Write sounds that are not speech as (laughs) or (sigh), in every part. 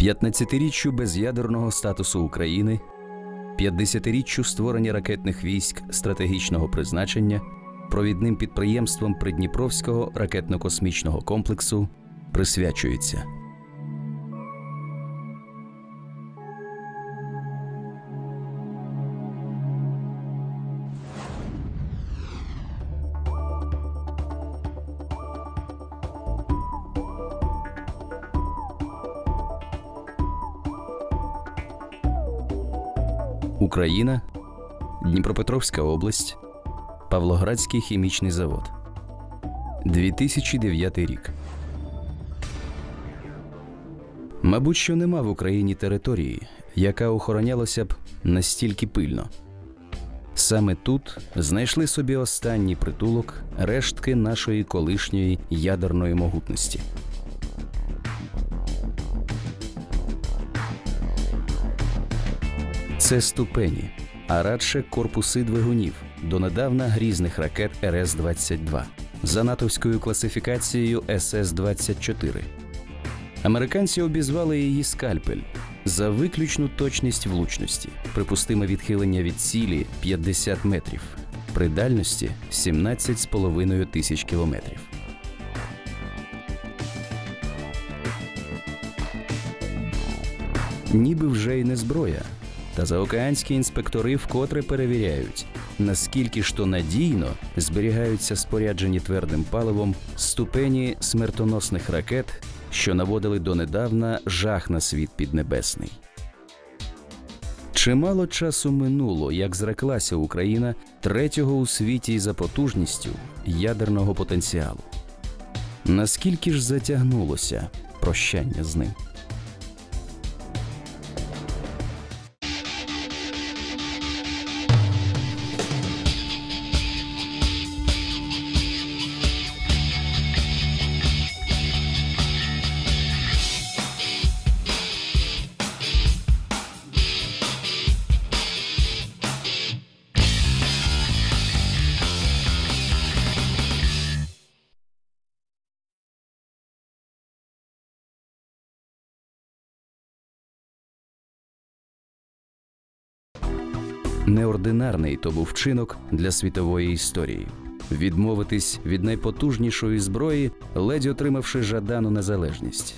15-річчю без'ядерного статусу України, 50-річчю створення ракетних військ стратегічного призначення, провідним підприємством Придніпровського ракетно-космічного комплексу присвячується. Україна, Дніпропетровська область, Павлоградський хімічний завод. 2009 рік. Мабуть, що нема в Україні території, яка охоронялася б настільки пильно. Саме тут знайшли собі останній притулок рештки нашої колишньої ядерної могутності. Це ступені, а радше корпуси двигунів донедавна грізних ракет РС-22 за натовською класифікацією СС-24. Американці обізвали її скальпель за виключну точність влучності, припустиме відхилення від цілі 50 метрів, при дальності 17,5 тисяч кілометрів. Ніби вже й не зброя, та заокеанські інспектори вкотре перевіряють, наскільки ж то надійно зберігаються споряджені твердим паливом ступені смертоносних ракет, що наводили донедавна жах на світ піднебесний. Чимало часу минуло, як зреклася Україна третього у світі за потужністю ядерного потенціалу. Наскільки ж затягнулося прощання з ним? Неординарний то був вчинок для світової історії. Відмовитись від найпотужнішої зброї, ледь отримавши жадану незалежність.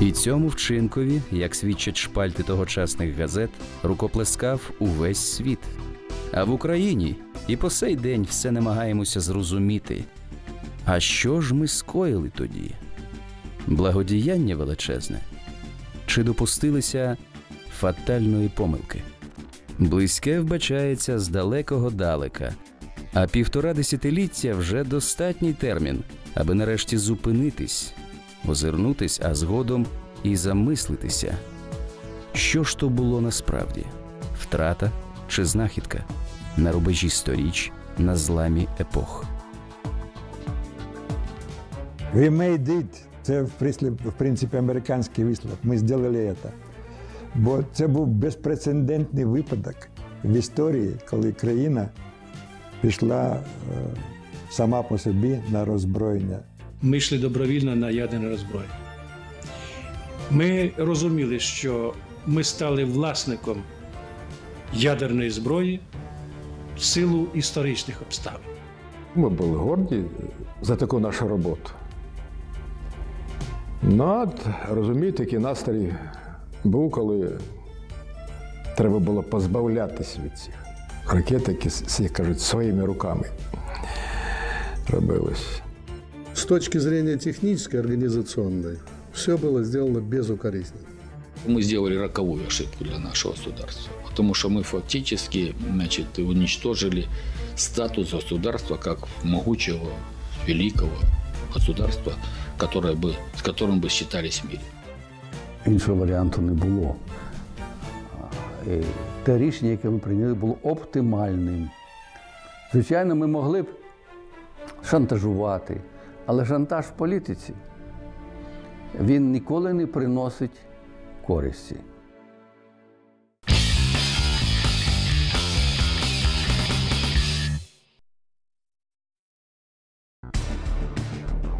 І цьому вчинкові, як свідчать шпальти тогочасних газет, рукоплескав увесь світ. А в Україні і по сей день все намагаємося зрозуміти. А що ж ми скоїли тоді? Благодіяння величезне? Чи допустилися фатальної помилки? Близьке вбачається з далекого далека, а півтора десятиліття вже достатній термін, аби нарешті зупинитись, озирнутись, а згодом і замислитися, що ж то було насправді втрата чи знахідка на рубежі сторіч, на зламі епох. We made it. Це в принципі, американський вислов. Ми зробили це. Бо це був безпрецедентний випадок в історії, коли країна пішла е, сама по собі на роззброєння. Ми йшли добровільно на ядерне роззброєння. Ми розуміли, що ми стали власником ядерної зброї в силу історичних обставин. Ми були горді за таку нашу роботу. Ну, от, розумієте, який настрій був, коли треба було позбавлятися від цих ракет, які, як кажуть, своїми руками робилось. С точки зрения технической, организационной, все было сделано безукоризненно. Мы сделали роковую ошибку для нашего государства, потому что мы фактически значит, уничтожили статус государства как могучего, великого государства, которое бы, с которым бы считались в мире. Іншого варіанту не було. І Те рішення, яке ми прийняли, було оптимальним. Звичайно, ми могли б шантажувати, але шантаж в політиці він ніколи не приносить користі.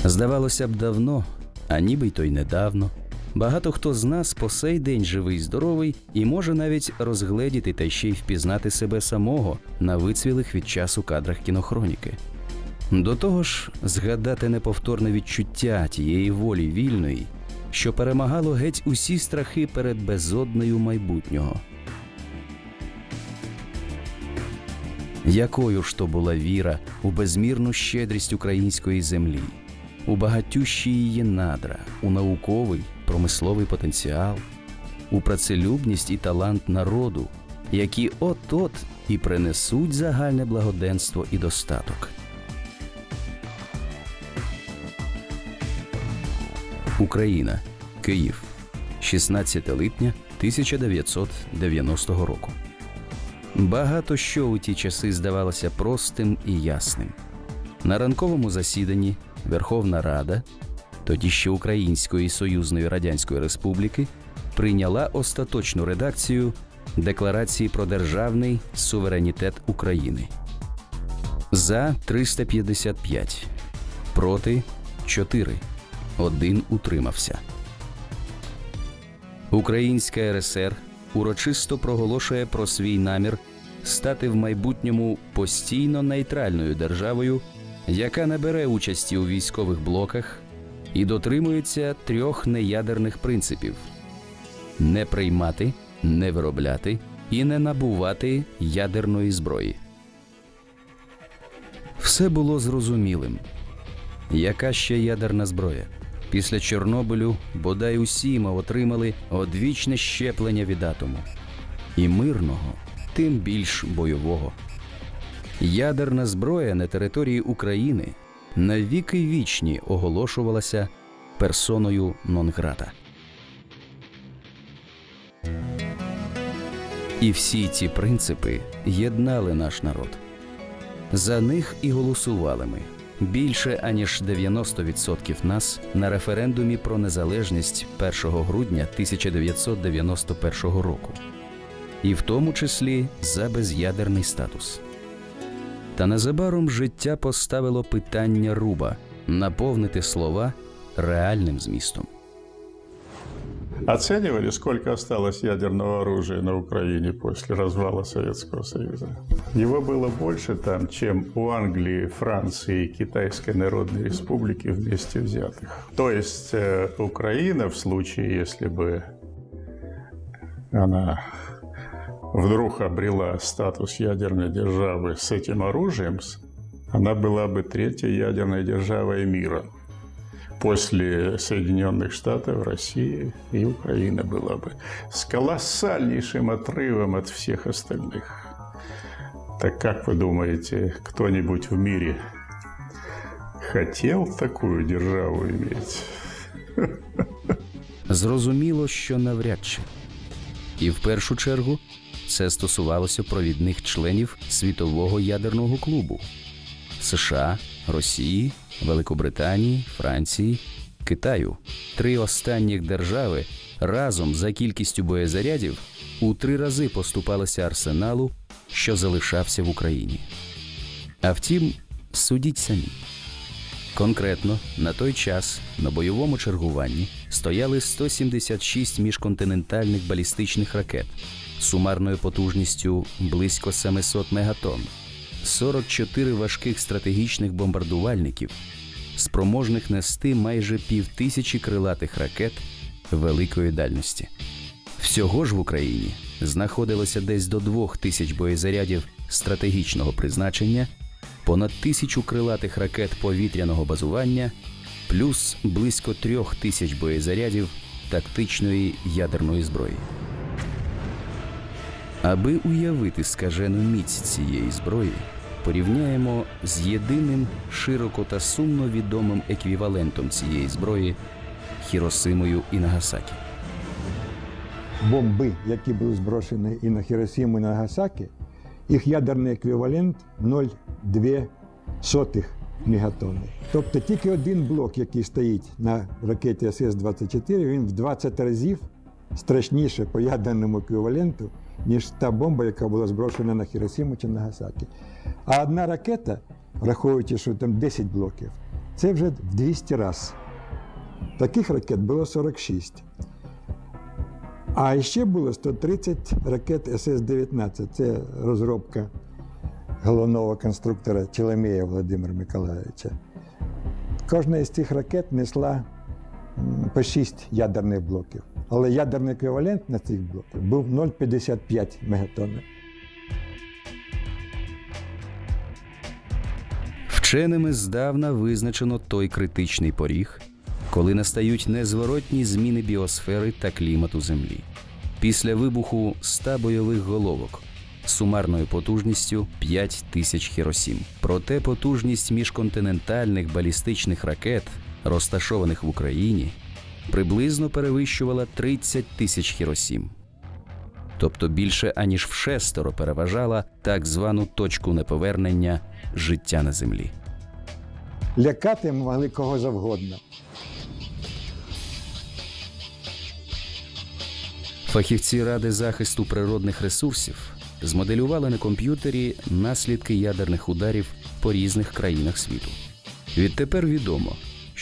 Здавалося б, давно, а ніби й то й недавно, Багато хто з нас по сей день живий, здоровий і може навіть розгледіти та ще й впізнати себе самого на вицвілих від часу кадрах кінохроніки. До того ж, згадати неповторне відчуття тієї волі вільної, що перемагало геть усі страхи перед безоднею майбутнього. Якою ж то була віра у безмірну щедрість української землі, у багатющі її надра, у науковий, промисловий потенціал, у працелюбність і талант народу, які от-от і принесуть загальне благоденство і достаток. Україна, Київ, 16 липня 1990 року. Багато що у ті часи здавалося простим і ясним. На ранковому засіданні Верховна Рада, тоді ще Української Союзної Радянської Республіки, прийняла остаточну редакцію Декларації про державний суверенітет України. За 355, проти 4, один утримався. Українська РСР урочисто проголошує про свій намір стати в майбутньому постійно нейтральною державою, яка не бере участі у військових блоках і дотримується трьох неядерних принципів: не приймати, не виробляти і не набувати ядерної зброї. Все було зрозумілим. Яка ще ядерна зброя? Після Чорнобилю бодай усі ми отримали одвічне щеплення від атому. І мирного, тим більш бойового. Ядерна зброя на території України навіки вічні оголошувалася персоною Нонграта. І всі ці принципи єднали наш народ. За них і голосували ми більше аніж 90% нас на референдумі про незалежність 1 грудня 1991 року, і в тому числі за без'ядерний статус. Та незабаром життя поставило питання руба наповнити слова реальним змістом. Оценивали, сколько осталось ядерного оружия на Украине после развала Советского Союза? Его было больше там, чем у Англии, Франции и Китайской Народной Республики вместе взятых. То есть э, Украина в случае, если бы она вдруг обрела статус ядерной державы с этим оружием, она была бы третьей ядерной державой мира – после Соединенных Штатов, России и Украины была бы с колоссальнейшим отрывом от всех остальных. Так как вы думаете, кто-нибудь в мире хотел такую державу иметь? (laughs) Зрозуміло, що навряд чи. І в першу чергу це стосувалося провідних членів світового ядерного клубу США, Росії, Великобританії, Франції, Китаю. Три останніх держави разом за кількістю боєзарядів у три рази поступалися арсеналу, що залишався в Україні. А втім, судіть самі. Конкретно на той час на бойовому чергуванні стояли 176 міжконтинентальних балістичних ракет сумарною потужністю близько 700 мегатонн. 44 важких стратегічних бомбардувальників, спроможних нести майже півтисячі крилатих ракет великої дальності. Всього ж в Україні знаходилося десь до двох тисяч боєзарядів стратегічного призначення, понад тисячу крилатих ракет повітряного базування, плюс близько трьох тисяч боєзарядів тактичної ядерної зброї. Аби уявити скажену міць цієї зброї, порівняємо з єдиним широко та сумно відомим еквівалентом цієї зброї Хіросимою і Нагасакі. Бомби, які були зброшені і на Хіросіму, і на Нагасакі, їх ядерний еквівалент 0,2 мегатонни. Тобто тільки один блок, який стоїть на ракеті СС-24, він в 20 разів страшніше по ядерному еквіваленту, ніж та бомба, яка була зброшена на Хіросіму чи Нагасакі. А одна ракета, враховуючи, що там 10 блоків, це вже в 200 разів. Таких ракет було 46. А ще було 130 ракет СС-19. Це розробка головного конструктора Челемея Володимира Миколаївича. Кожна із цих ракет несла по 6 ядерних блоків. Але ядерний еквівалент на цих блоків був 0,55 мегатонни. Вченими здавна визначено той критичний поріг, коли настають незворотні зміни біосфери та клімату Землі. Після вибуху 100 бойових головок сумарною потужністю 5 тисяч Хіросім. Проте потужність міжконтинентальних балістичних ракет, розташованих в Україні, приблизно перевищувала 30 тисяч Хіросім. Тобто більше аніж в шестеро переважала так звану точку неповернення життя на землі. Лякати могли кого завгодно. Фахівці Ради захисту природних ресурсів змоделювали на комп'ютері наслідки ядерних ударів по різних країнах світу. Відтепер відомо,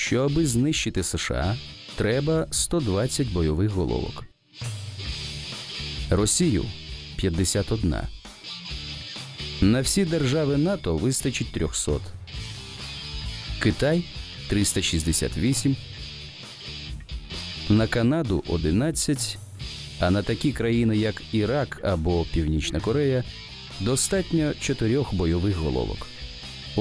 що аби знищити США, треба 120 бойових головок. Росію 51. На всі держави НАТО вистачить 300. Китай 368. На Канаду 11 а на такі країни, як Ірак або Північна Корея, достатньо чотирьох бойових головок.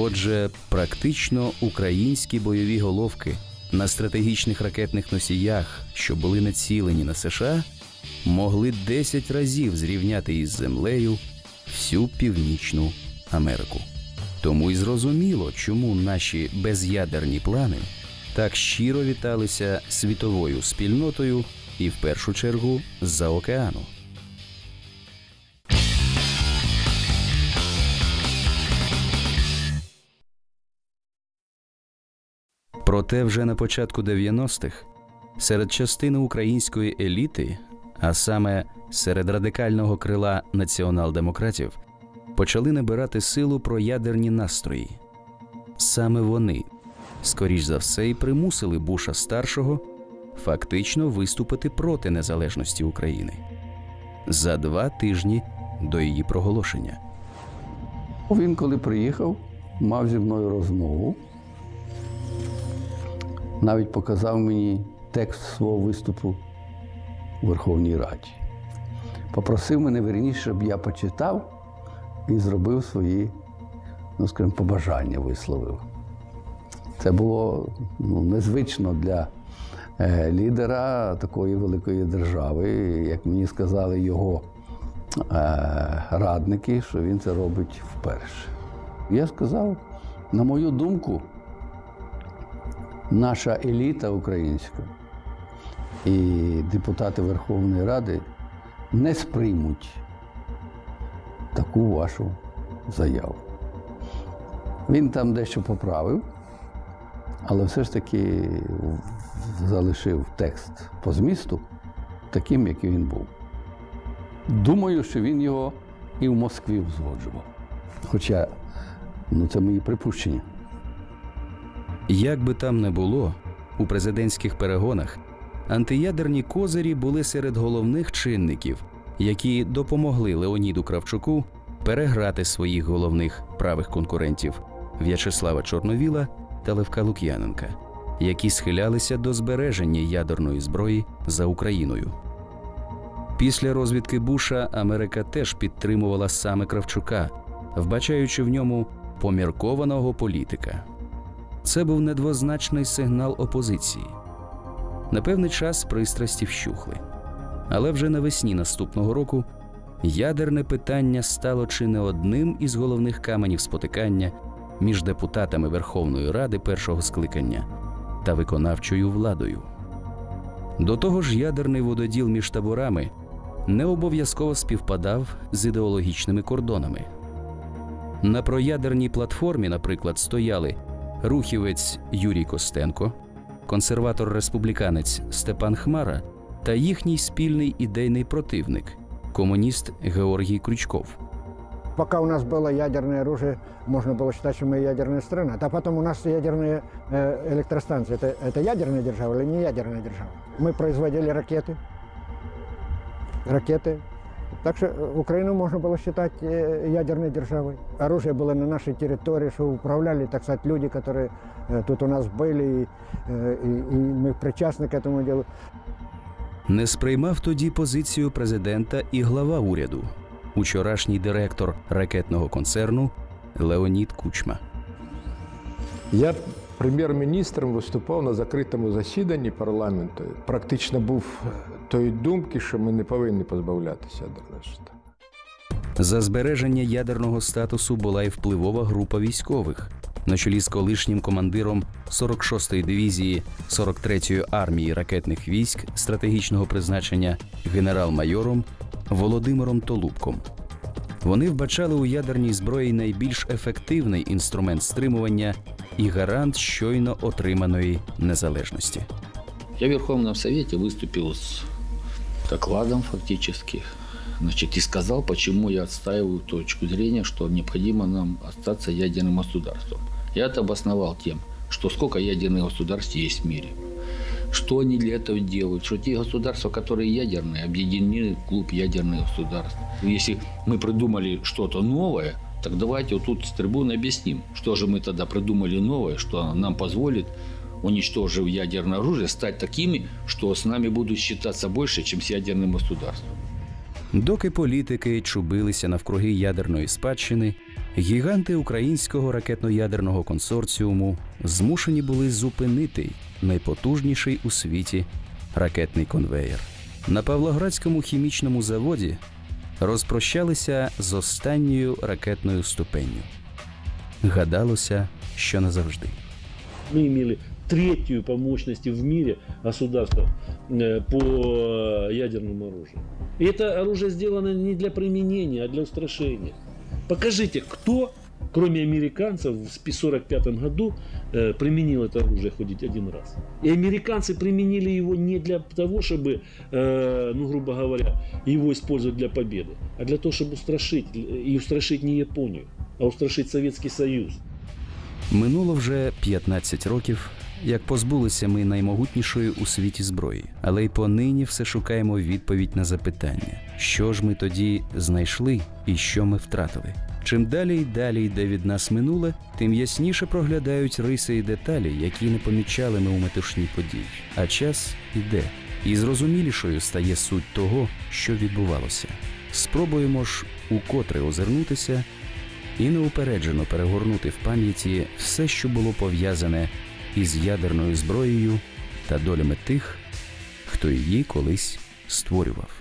Отже, практично українські бойові головки на стратегічних ракетних носіях, що були націлені на США, могли 10 разів зрівняти із землею всю Північну Америку. Тому й зрозуміло, чому наші без'ядерні плани так щиро віталися світовою спільнотою і в першу чергу з-за океану. Проте вже на початку 90-х серед частини української еліти, а саме серед радикального крила націонал-демократів, почали набирати силу проядерні настрої. Саме вони, скоріш за все, і примусили Буша старшого фактично виступити проти незалежності України за два тижні до її проголошення. Він, коли приїхав, мав зі мною розмову. Навіть показав мені текст свого виступу у Верховній Раді. Попросив мене верніше, щоб я почитав і зробив свої, ну скажімо, побажання висловив. Це було ну, незвично для е, лідера такої великої держави. Як мені сказали його е, радники, що він це робить вперше. Я сказав, на мою думку, наша еліта українська і депутати Верховної Ради не сприймуть таку вашу заяву. Він там дещо поправив, але все ж таки залишив текст по змісту таким, який він був. Думаю, що він його і в Москві узгоджував. Хоча ну, це мої припущення. Як би там не було, у президентських перегонах антиядерні козирі були серед головних чинників, які допомогли Леоніду Кравчуку переграти своїх головних правих конкурентів В'ячеслава Чорновіла та Левка Лук'яненка, які схилялися до збереження ядерної зброї за Україною. Після розвідки Буша Америка теж підтримувала саме Кравчука, вбачаючи в ньому поміркованого політика. Це був недвозначний сигнал опозиції. На певний час пристрасті вщухли. Але вже навесні наступного року ядерне питання стало чи не одним із головних каменів спотикання між депутатами Верховної Ради першого скликання та виконавчою владою. До того ж, ядерний вододіл між таборами не обов'язково співпадав з ідеологічними кордонами. На проядерній платформі, наприклад, стояли рухівець Юрій Костенко, консерватор-республіканець Степан Хмара та їхній спільний ідейний противник, комуніст Георгій Крючков. Пока у нас было ядерное оружие, можно было считать, что мы ядерная страна. А потом у нас ядерные э, электростанции. Это, это ядерная держава или не ядерная держава? Мы производили ракеты, ракеты. Так что э, Украину можно было считать э, ядерной державой. Оружие было на нашей территории, что управляли, так сказать, люди, которые э, тут у нас были, и, э, и, и мы причастны к этому делу. Не сприймав тоді позицію президента і глава уряду, учорашній директор ракетного концерну Леонід Кучма. Я прем'єр-міністром виступав на закритому засіданні парламенту. Практично був тої думки, що ми не повинні позбавлятися ядерної. За збереження ядерного статусу була й впливова група військових на чолі з колишнім командиром 46-ї дивізії 43-ї армії ракетних військ стратегічного призначення генерал-майором Володимиром Толубком. Вони вбачали у ядерній зброї найбільш ефективний інструмент стримування і гарант щойно отриманої незалежності. Я в Верховном Совете выступил с докладом фактически, значит, и сказал, почему я отстаиваю точку зрения, что необходимо нам остаться ядерным государством. Я это обосновал тем, что сколько ядерных государств есть в мире. Что они для этого делают? Что те государства, которые ядерные, объединены в клуб ядерных государств. Если мы придумали что-то новое, так давайте вот тут с трибуны объясним, что же мы тогда придумали новое, что нам позволит, уничтожив ядерное оружие, стать такими, что с нами будут считаться больше, чем с ядерным государством. Доки політики чубилися навкруги ядерної спадщини, гіганти українського ракетно-ядерного консорціуму змушені були зупинити найпотужніший у світі ракетний конвеєр. На Павлоградському хімічному заводі розпрощалися з останньою ракетною ступенню. Гадалося, що назавжди. Мы имели третью по мощности в мире государство э, по ядерному оружию. И это оружие сделано не для применения, а для устрашения. Покажите, кто, кроме американцев, в 1945 году э, применил это оружие хоть один раз. И американцы применили его не для того, чтобы, э, ну, грубо говоря, его использовать для победы, а для того, чтобы устрашить. И устрашить не Японию, а устрашить Советский Союз. Минуло вже 15 років, як позбулися ми наймогутнішої у світі зброї, але й понині все шукаємо відповідь на запитання, що ж ми тоді знайшли і що ми втратили. Чим далі й далі йде від нас минуле, тим ясніше проглядають риси і деталі, які не помічали ми у метушні подій. А час іде, і зрозумілішою стає суть того, що відбувалося. Спробуємо ж укотре озирнутися і неупереджено перегорнути в пам'яті все, що було пов'язане із ядерною зброєю та долями тих, хто її колись створював.